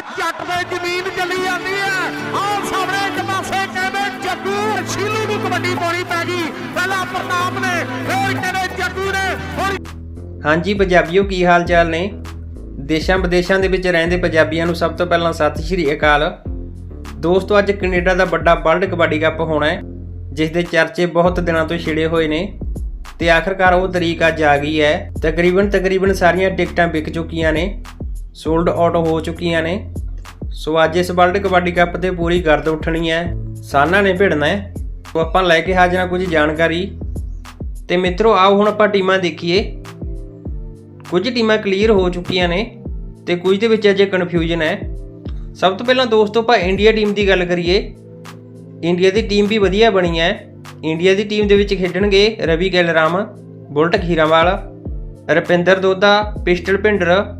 ਜੱਟ ਦੇ ਜ਼ਮੀਨ ਚੱਲੀ ਜਾਂਦੀ ਹੈ। ਆਹ ਸਾਹਮਣੇ ਇੱਕ ਪਾਸੇ ਕਹਿੰਦੇ ਜੱਗੂ ਸ਼ੀਲੂ ਨੂੰ ਕਬੱਡੀ ਪਾਉਣੀ ਪੈ ਗਈ। ਪਹਿਲਾਂ ਪ੍ਰਤਾਪ ਨੇ, ਫਿਰ ਕਹਿੰਦੇ ਜੱਗੂ ਨੇ, ਹੁਣ ਹਾਂਜੀ, ਪੰਜਾਬੀਓ, ਕੀ ਹਾਲ ਚਾਲ ਨੇ? ਦੇਸ਼ਾਂ ਵਿਦੇਸ਼ਾਂ ਦੇ ਵਿੱਚ ਰਹਿੰਦੇ ਪੰਜਾਬੀਆਂ ਨੂੰ ਸਭ ਤੋਂ ਪਹਿਲਾਂ ਸਤਿ ਸ਼੍ਰੀ ਅਕਾਲ। ਦੋਸਤੋ, ਅੱਜ ਕੈਨੇਡਾ ਦਾ ਵੱਡਾ ਵਰਲਡ ਕਬੱਡੀ ਕੱਪ ਹੋਣਾ ਹੈ, ਜਿਸ ਦੇ ਚਰਚੇ ਬਹੁਤ ਦਿਨਾਂ ਤੋਂ ਛਿੜੇ ਹੋਏ ਨੇ। ਤੇ ਆਖਰਕਾਰ ਉਹ ਤਰੀਕ ਅੱਜ ਆ ਗਈ ਹੈ। ਤਕਰੀਬਨ ਤਕਰੀਬਨ ਸਾਰੀਆਂ ਟਿਕਟਾਂ ਵਿਕ ਚੁੱਕੀਆਂ ਨੇ। ਸੋਲਡ ਆਊਟ ਹੋ ਚੁੱਕੀਆਂ ਨੇ। ਸੋ ਅੱਜ ਇਸ ਵਰਲਡ ਕਬੱਡੀ ਕੱਪ ਤੇ ਪੂਰੀ ਗਰਦ ਉੱਠਣੀ ਹੈ। ਸਾਨਾ ਨੇ ਭਿੜਨਾ ਹੈ। ਸੋ ਆਪਾਂ ਲੈ ਕੇ ਹਾਜ਼ਰਾਂ ਕੁਝ ਜਾਣਕਾਰੀ। ਤੇ ਮਿੱਤਰੋ, ਆਓ ਹੁਣ ਆਪਾਂ ਟੀਮਾਂ ਦੇਖੀਏ। ਕੁਝ ਟੀਮਾਂ ਕਲੀਅਰ ਹੋ ਚੁੱਕੀਆਂ ਨੇ ਤੇ ਕੁਝ ਦੇ ਵਿੱਚ ਅਜੇ ਕਨਫਿਊਜ਼ਨ ਹੈ। ਸਭ ਤੋਂ ਪਹਿਲਾਂ ਦੋਸਤੋ, ਆਪਾਂ ਇੰਡੀਆ ਟੀਮ ਦੀ ਗੱਲ ਕਰੀਏ। ਇੰਡੀਆ ਦੀ ਟੀਮ ਵੀ ਵਧੀਆ ਬਣੀ ਹੈ। ਇੰਡੀਆ ਦੀ ਟੀਮ ਦੇ ਵਿੱਚ ਖੇਡਣਗੇ ਰਵੀ ਗੈਲਰਾਮ, ਬੁਲਟ ਖੀਰਾਵਾਲ, ਰਪਿੰਦਰ ਦੋਦਾ, ਪਿਸਟਲ ਭਿੰਡਰ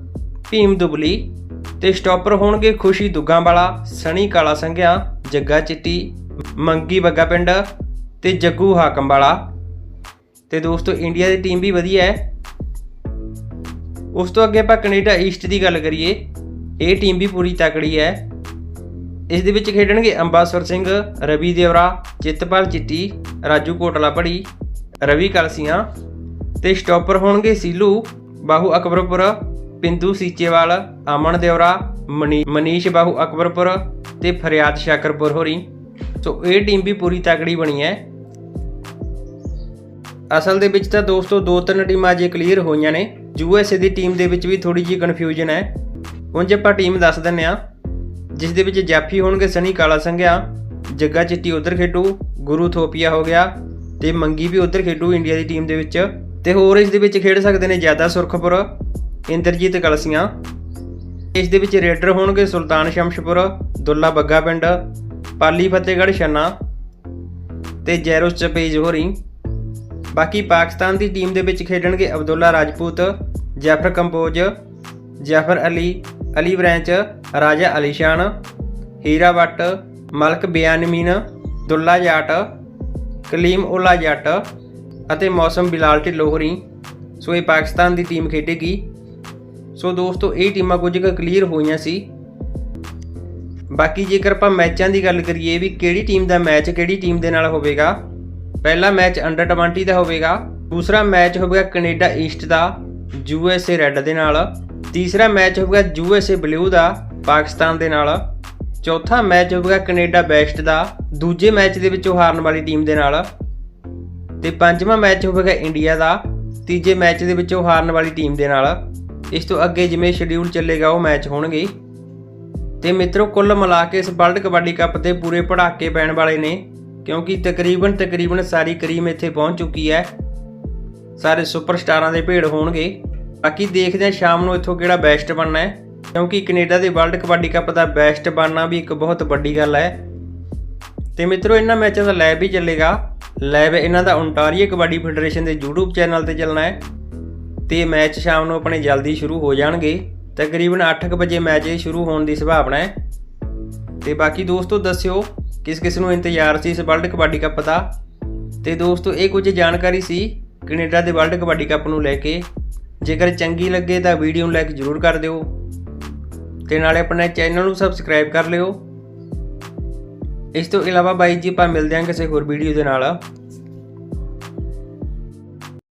ਭੀਮ ਦੁਬਲੀ ਤੇ ਸਟਾਪਰ ਹੋਣਗੇ ਖੁਸ਼ੀ ਦੁੱਗਾਂ ਵਾਲਾ ਸਣੀ ਕਾਲਾ ਸੰਘਿਆ, ਜੱਗਾ ਚਿੱਟੀ, ਮੰਗੀ ਬੱਗਾ ਪਿੰਡ ਤੇ ਜੱਗੂ ਹਾਕਮਵਾਲਾ। ਤੇ ਦੋਸਤੋ, ਇੰਡੀਆ ਦੀ ਟੀਮ ਵੀ ਵਧੀਆ ਹੈ। ਉਸ ਤੋਂ ਅੱਗੇ ਆਪਾਂ ਕੈਨੇਡਾ ਈਸਟ ਦੀ ਗੱਲ ਕਰੀਏ, ਇਹ ਟੀਮ ਵੀ ਪੂਰੀ ਤਕੜੀ ਹੈ। ਇਸ ਦੇ ਵਿੱਚ ਖੇਡਣਗੇ ਅੰਬਾਸਵਰ ਸਿੰਘ, ਰਵੀ ਦੇਵਰਾ ਚਿੱਤਪਾਲ ਚਿੱਟੀ, ਰਾਜੂ ਕੋਟਲਾ ਪੜੀ ਰਵੀ ਕਲਸੀਆਂ ਤੇ ਸਟਾਪਰ ਹੋਣਗੇ ਸੀਲੂ, ਬਾਹੂ ਅਕਬਰਪੁਰ ਪਿੰਦੂ ਸੀਚੇਵਾਲ, ਅਮਨ ਦੇਵਰਾ ਮਨੀ- ਮਨੀਸ਼ ਬਾਹੂ ਅਕਬਰਪੁਰ ਤੇ ਫਰਿਆਦ ਸ਼ਾਕਰਪੁਰ ਹੋਰੀ। ਸੋ ਇਹ ਟੀਮ ਵੀ ਪੂਰੀ ਤਕੜੀ ਬਣੀ ਹੈ। ਅਸਲ ਦੇ ਵਿੱਚ ਤਾਂ ਦੋਸਤੋ ਦੋ ਤਿੰਨ ਟੀਮਾਂ ਅਜੇ ਕਲੀਅਰ ਹੋਈਆਂ ਨੇ। ਯੂ ਐੱਸ ਏ ਦੀ ਟੀਮ ਦੇ ਵਿੱਚ ਵੀ ਥੋੜੀ ਜਿਹੀ ਕਨਫਿਊਜ਼ਨ ਹੈ। ਉਂਝ ਆਪਾਂ ਟੀਮ ਦੱਸ ਦਿੰਨੇ ਆ ਜਿਸ ਦੇ ਵਿੱਚ ਜਾਫੀ ਹੋਣਗੇ ਸਣੀ ਕਾਲਾ ਸੰਘਿਆ, ਜੱਗਾ ਚਿੱਟੀ ਉਧਰ ਖੇਡੂ, ਗੁਰੂ ਥੋਪੀਆ ਹੋ ਗਿਆ ਤੇ ਮੰਗੀ ਵੀ ਉਧਰ ਖੇਡੂ ਇੰਡੀਆ ਦੀ ਟੀਮ ਦੇ ਵਿੱਚ। ਤੇ ਹੋਰ ਇਸ ਦੇ ਵਿੱਚ ਖੇਡ ਸਕਦੇ ਨੇ ਜ਼ਿਆਦਾ ਸੁਰਖਪੁਰ ਇੰਦਰਜੀਤ ਕਲਸੀਆਂ। ਇਸ ਦੇ ਵਿੱਚ ਰੇਡਰ ਹੋਣਗੇ ਸੁਲਤਾਨ ਸ਼ਮਸ਼ਪੁਰ, ਦੁੱਲਾ ਬੱਗਾ ਪਿੰਡ, ਪਾਲੀ ਫਤਿਹਗੜ੍ਹ ਛੰਨਾ ਤੇ ਜੈਰੋਸ ਚਪੇਜ ਹੋਰੀ। ਬਾਕੀ ਪਾਕਿਸਤਾਨ ਦੀ ਟੀਮ ਦੇ ਵਿੱਚ ਖੇਡਣਗੇ ਅਬਦੁੱਲਾ ਰਾਜਪੂਤ, ਜੈਫਰ ਕੰਬੋਜ ਜੈਫਰ ਅਲੀ ਅਲੀ ਬ੍ਰੈਂਚ, ਰਾਜਾ ਅਲੀਸ਼ਾਨ ਹੀਰਾ ਵੱਟ, ਮਲਕ ਬਿਆਨਮੀਨ, ਦੁੱਲਾ ਜਾਟ, ਕਲੀਮ ਉਲਾ ਜੱਟ ਅਤੇ ਮੌਸਮ ਬਿਲਾਲ ਢਿੱਲੋਹਰੀ ਸੋ ਇਹ ਪਾਕਿਸਤਾਨ ਦੀ ਟੀਮ ਖੇਡੇਗੀ। ਸੋ ਦੋਸਤੋ, ਇਹ ਟੀਮਾਂ ਕੁਝ ਕੁ ਕਲੀਅਰ ਹੋਈਆਂ ਸੀ। ਬਾਕੀ ਜੇਕਰ ਆਪਾਂ ਮੈਚਾਂ ਦੀ ਗੱਲ ਕਰੀਏ ਵੀ ਕਿਹੜੀ ਟੀਮ ਦਾ ਮੈਚ ਕਿਹੜੀ ਟੀਮ ਦੇ ਨਾਲ ਹੋਵੇਗਾ, ਪਹਿਲਾ ਮੈਚ ਅੰਡਰ 20 ਦਾ ਹੋਵੇਗਾ, ਦੂਸਰਾ ਮੈਚ ਹੋਵੇਗਾ ਕੈਨੇਡਾ ਈਸਟ ਦਾ, ਯੂ ਐੱਸ ਏ ਰੈੱਡ ਦੇ ਨਾਲ, ਤੀਸਰਾ ਮੈਚ ਹੋਵੇਗਾ ਯੂ ਐੱਸ ਏ ਬਲੂ ਦਾ, ਪਾਕਿਸਤਾਨ ਦੇ ਨਾਲ, ਚੌਥਾ ਮੈਚ ਹੋਵੇਗਾ ਕੈਨੇਡਾ ਵੈਸਟ ਦਾ, ਦੂਜੇ ਮੈਚ ਦੇ ਵਿੱਚੋਂ ਹਾਰਨ ਵਾਲੀ ਟੀਮ ਦੇ ਨਾਲ, ਤੇ ਪੰਜਵਾਂ ਮੈਚ ਹੋਵੇਗਾ ਇੰਡੀਆ ਦਾ, ਤੀਜੇ ਮੈਚ ਦੇ ਵਿੱਚੋਂ ਹਾਰਨ ਵਾਲੀ ਟੀਮ ਦੇ ਨਾਲ। ਇਸ ਤੋਂ ਅੱਗੇ ਜਿਵੇਂ ਸ਼ਡਿਊਲ ਚੱਲੇਗਾ ਉਹ ਮੈਚ ਹੋਣਗੇ। ਤੇ ਮਿੱਤਰੋ, ਕੁੱਲ ਮਿਲਾ ਕੇ ਇਸ ਵਰਲਡ ਕਬੱਡੀ ਕੱਪ ਤੇ ਪੂਰੇ ਪੜਾਕੇ ਪੈਣ ਵਾਲੇ ਨੇ, ਕਿਉਂਕਿ ਤਕਰੀਬਨ ਤਕਰੀਬਨ ਸਾਰੀ ਕਰੀਮ ਇੱਥੇ ਪਹੁੰਚ ਚੁੱਕੀ ਹੈ। ਸਾਰੇ ਸੁਪਰਸਟਾਰਾਂ ਦੇ ਭੇੜ ਹੋਣਗੇ। ਬਾਕੀ ਦੇਖਦੇ ਹਾਂ ਸ਼ਾਮ ਨੂੰ ਇੱਥੋਂ ਕਿਹੜਾ ਬੈਸਟ ਬਣਨਾ ਹੈ, ਕਿਉਂਕਿ ਕੈਨੇਡਾ ਦੇ ਵਰਲਡ ਕਬੱਡੀ ਕੱਪ ਦਾ ਬੈਸਟ ਬਣਨਾ ਵੀ ਇੱਕ ਬਹੁਤ ਵੱਡੀ ਗੱਲ ਹੈ। ਤੇ ਮਿੱਤਰੋ, ਇਹਨਾਂ ਮੈਚਾਂ ਦਾ ਲਾਈਵ ਵੀ ਚੱਲੇਗਾ। ਲਾਈਵ ਇਹਨਾਂ ਦਾ ਓਨਟਾਰੀਓ ਕਬੱਡੀ ਫੈਡਰੇਸ਼ਨ ਦੇ YouTube ਚੈਨਲ ਤੇ ਚੱਲਣਾ ਹੈ। ਤੇ ਮੈਚ ਸ਼ਾਮ ਨੂੰ ਆਪਣੇ ਜਲਦੀ ਸ਼ੁਰੂ ਹੋ ਜਾਣਗੇ। ਤਕਰੀਬਨ 8:00 ਵਜੇ ਮੈਚ ਸ਼ੁਰੂ ਹੋਣ ਦੀ ਸੰਭਾਵਨਾ ਹੈ। ਤੇ ਬਾਕੀ ਦੋਸਤੋ ਦੱਸਿਓ, ਕਿਸ ਕਿਸ ਨੂੰ ਇੰਤਜ਼ਾਰ ਸੀ ਇਸ ਵਰਲਡ ਕਬੱਡੀ ਕੱਪ ਦਾ? ਤੇ ਦੋਸਤੋ ਇਹ ਕੁਝ ਜਾਣਕਾਰੀ ਸੀ ਕੈਨੇਡਾ ਦੇ ਵਰਲਡ ਕਬੱਡੀ ਕੱਪ ਨੂੰ ਲੈ ਕੇ। ਜੇਕਰ ਚੰਗੀ ਲੱਗੇ ਤਾਂ ਵੀਡੀਓ ਨੂੰ ਲਾਈਕ ਜ਼ਰੂਰ ਕਰ ਦਿਓ। ਤੇ ਨਾਲੇ ਆਪਣੇ ਚੈਨਲ ਨੂੰ ਸਬਸਕ੍ਰਾਈਬ ਕਰ ਲਿਓ। ਇਸ ਤੋਂ ਇਲਾਵਾ ਬਾਈ ਜੀ ਆਪਾਂ ਮਿਲਦੇ ਹਾਂ ਕਿਸੇ ਹੋਰ ਵੀਡੀਓ ਦੇ ਨਾਲ।